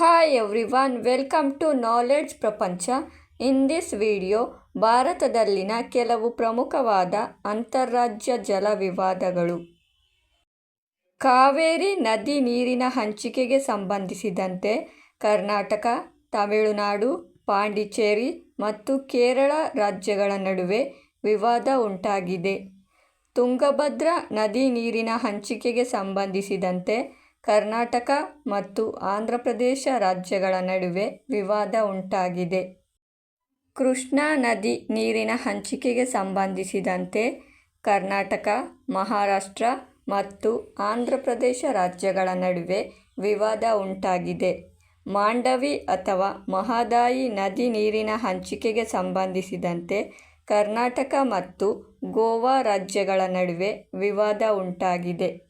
Hi everyone welcome to knowledge ಪ್ರಪಂಚ in this video ಭಾರತದಲ್ಲಿನ ಕೆಲವು ಪ್ರಮುಖವಾದ ಅಂತಾರಾಜ್ಯ ಜಲ ವಿವಾದಗಳು. ಕಾವೇರಿ ನದಿ ನೀರಿನ ಹಂಚಿಕೆಗೆ ಸಂಬಂಧಿಸಿದಂತೆ ಕರ್ನಾಟಕ, ತಮಿಳುನಾಡು, ಪಾಂಡಿಚೇರಿ ಮತ್ತು ಕೇರಳ ರಾಜ್ಯಗಳ ನಡುವೆ ವಿವಾದ ಉಂಟಾಗಿದೆ. ತುಂಗಭದ್ರಾ ನದಿ ನೀರಿನ ಹಂಚಿಕೆಗೆ ಸಂಬಂಧಿಸಿದಂತೆ ಕರ್ನಾಟಕ ಮತ್ತು ಆಂಧ್ರಪ್ರದೇಶ ರಾಜ್ಯಗಳ ನಡುವೆ ವಿವಾದ ಉಂಟಾಗಿದೆ. ಕೃಷ್ಣಾ ನದಿ ನೀರಿನ ಹಂಚಿಕೆಗೆ ಸಂಬಂಧಿಸಿದಂತೆ ಕರ್ನಾಟಕ, ಮಹಾರಾಷ್ಟ್ರ ಮತ್ತು ಆಂಧ್ರಪ್ರದೇಶ ರಾಜ್ಯಗಳ ನಡುವೆ ವಿವಾದ ಉಂಟಾಗಿದೆ. ಮಾಂಡವಿ ಅಥವಾ ಮಹದಾಯಿ ನದಿ ನೀರಿನ ಹಂಚಿಕೆಗೆ ಸಂಬಂಧಿಸಿದಂತೆ ಕರ್ನಾಟಕ ಮತ್ತು ಗೋವಾ ರಾಜ್ಯಗಳ ನಡುವೆ ವಿವಾದ ಉಂಟಾಗಿದೆ.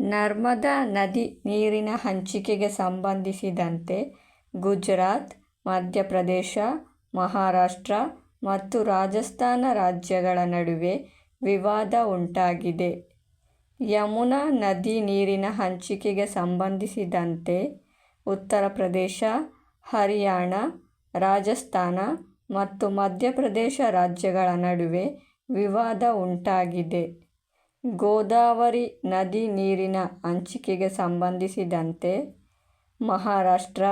ನರ್ಮದಾ ನದಿ ನೀರಿನ ಹಂಚಿಕೆಗೆ ಸಂಬಂಧಿಸಿದಂತೆ ಗುಜರಾತ್, ಮಧ್ಯಪ್ರದೇಶ, ಮಹಾರಾಷ್ಟ್ರ ಮತ್ತು ರಾಜಸ್ಥಾನ ರಾಜ್ಯಗಳ ನಡುವೆ ವಿವಾದ ಉಂಟಾಗಿದೆ. ಯಮುನಾ ನದಿ ನೀರಿನ ಹಂಚಿಕೆಗೆ ಸಂಬಂಧಿಸಿದಂತೆ ಉತ್ತರ ಪ್ರದೇಶ, ಹರಿಯಾಣ, ರಾಜಸ್ಥಾನ ಮತ್ತು ಮಧ್ಯಪ್ರದೇಶ ರಾಜ್ಯಗಳ ನಡುವೆ ವಿವಾದ ಉಂಟಾಗಿದೆ. ಗೋದಾವರಿ ನದಿ ನೀರಿನ ಹಂಚಿಕೆಗೆ ಸಂಬಂಧಿಸಿದಂತೆ ಮಹಾರಾಷ್ಟ್ರ,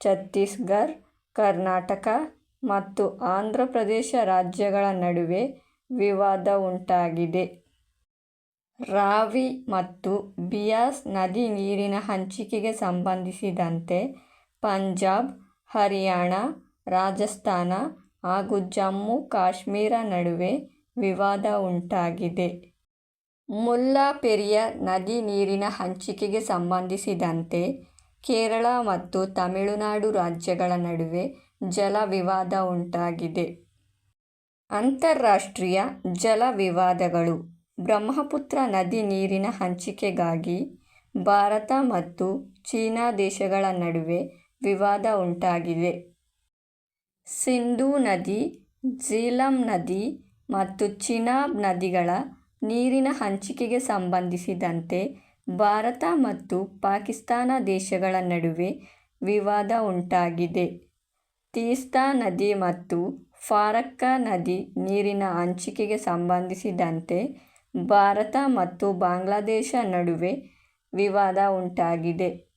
ಛತ್ತೀಸ್ಗಢ, ಕರ್ನಾಟಕ ಮತ್ತು ಆಂಧ್ರ ಪ್ರದೇಶ ರಾಜ್ಯಗಳ ನಡುವೆ ವಿವಾದ ಉಂಟಾಗಿದೆ. ರಾವಿ ಮತ್ತು ಬಿಯಾಸ್ ನದಿ ನೀರಿನ ಹಂಚಿಕೆಗೆ ಸಂಬಂಧಿಸಿದಂತೆ ಪಂಜಾಬ್, ಹರಿಯಾಣ, ರಾಜಸ್ಥಾನ ಹಾಗೂ ಜಮ್ಮು ಕಾಶ್ಮೀರ ನಡುವೆ ವಿವಾದ ಉಂಟಾಗಿದೆ. ಮುಲ್ಲಾ ಪೆರಿಯಾರ್ ನದಿ ನೀರಿನ ಹಂಚಿಕೆಗೆ ಸಂಬಂಧಿಸಿದಂತೆ ಕೇರಳ ಮತ್ತು ತಮಿಳುನಾಡು ರಾಜ್ಯಗಳ ನಡುವೆ ಜಲ ವಿವಾದ ಉಂಟಾಗಿದೆ. ಅಂತಾರಾಷ್ಟ್ರೀಯ ಜಲ ವಿವಾದಗಳು ಬ್ರಹ್ಮಪುತ್ರ ನದಿ ನೀರಿನ ಹಂಚಿಕೆಗಾಗಿ ಭಾರತ ಮತ್ತು ಚೀನಾ ದೇಶಗಳ ನಡುವೆ ವಿವಾದ ಉಂಟಾಗಿದೆ. ಸಿಂಧೂ ನದಿ, ಝೀಲಂ ನದಿ ಮತ್ತು ಚಿನಾಬ್ ನದಿಗಳ ನೀರಿನ ಹಂಚಿಕೆಗೆ ಸಂಬಂಧಿಸಿದಂತೆ ಭಾರತ ಮತ್ತು ಪಾಕಿಸ್ತಾನ ದೇಶಗಳ ನಡುವೆ ವಿವಾದ ಉಂಟಾಗಿದೆ. ತೀಸ್ತಾ ನದಿ ಮತ್ತು ಫಾರಕ್ಕಾ ನದಿ ನೀರಿನ ಹಂಚಿಕೆಗೆ ಸಂಬಂಧಿಸಿದಂತೆ ಭಾರತ ಮತ್ತು ಬಾಂಗ್ಲಾದೇಶ ನಡುವೆ ವಿವಾದ ಉಂಟಾಗಿದೆ.